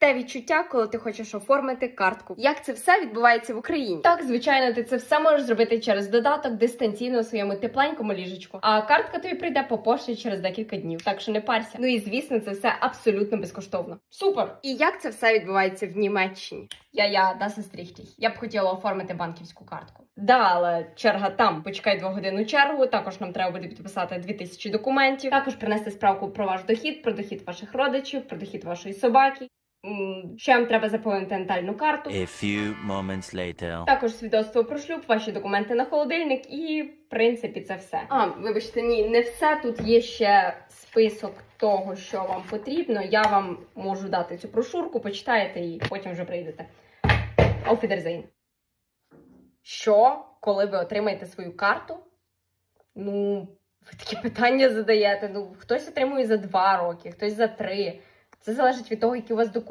те відчуття, коли ти хочеш оформити картку. Як це все відбувається в Україні? Так, звичайно, ти це все можеш зробити через додаток дистанційно у своєму тепленькому ліжечку. А картка тобі прийде по пошті через декілька днів. Так що не парся. Ну і звісно, це все абсолютно безкоштовно. Супер! І як це все відбувається в Німеччині? Я я да сестріхтій. Я б хотіла оформити банківську картку. Да, але черга там. Почекай двогодинну чергу. Також нам треба буде підписати 2000 документів. Також принести справку про ваш дохід, про дохід ваших родичів, про дохід вашої собаки. Ще вам треба заповнити натальну карту. A few moments later. Також свідоцтво про шлюб, ваші документи на холодильник, і в принципі це все. А, вибачте, ні, не все. Тут є ще список того, що вам потрібно. Я вам можу дати цю брошурку, почитаєте і потім вже прийдете. Wiedersehen. Що, коли ви отримаєте свою карту? Ну, ви такі питання задаєте. Ну, хтось отримує за два роки, хтось за три. Це залежить від того, які у вас документи.